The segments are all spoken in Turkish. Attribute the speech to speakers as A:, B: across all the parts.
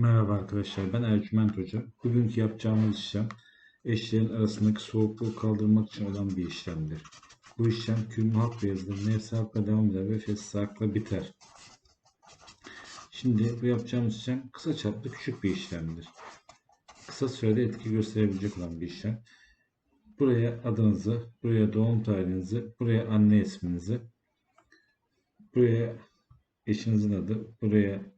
A: Merhaba arkadaşlar, ben Ercüment Hoca. Bugünkü yapacağımız işlem eşlerin arasındaki soğukluğu kaldırmak için olan bir işlemdir. Bu işlem külmü hak ve yazılır, nefsi hakla devam eder ve fesli hakla biter. Şimdi bu yapacağımız işlem kısa çaplı küçük bir işlemdir. Kısa sürede etki gösterebilecek olan bir işlem. Buraya adınızı, buraya doğum tarihinizi, buraya anne isminizi, buraya eşinizin adı, buraya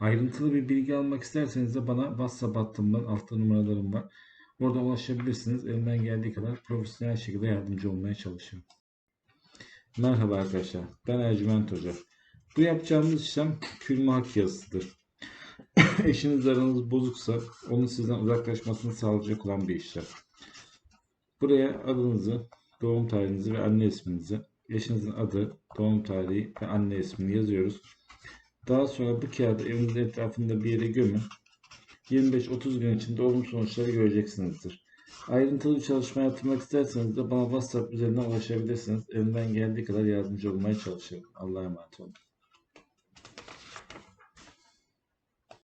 A: Ayrıntılı bir bilgi almak isterseniz de bana WhatsApp hattımdan altta numaralarım var. Oradan ulaşabilirsiniz. Elimden geldiği kadar profesyonel şekilde yardımcı olmaya çalışıyorum. Merhaba arkadaşlar. Ben Ercüment Hoca. Bu yapacağımız işlem külme hak yazısıdır. Eşiniz aranız bozuksa onun sizden uzaklaşmasını sağlayacak olan bir işlem. Buraya adınızı, doğum tarihinizi ve anne isminizi, eşinizin adı, doğum tarihi ve anne ismini yazıyoruz. Daha sonra bu kağıdı evinizin etrafında bir yere gömün. 25-30 gün içinde olumlu sonuçları göreceksinizdir. Ayrıntılı bir çalışma yaptırmak isterseniz de bana WhatsApp üzerinden ulaşabilirsiniz. Elimden geldiği kadar yardımcı olmaya çalışıyorum. Allah'a emanet olun.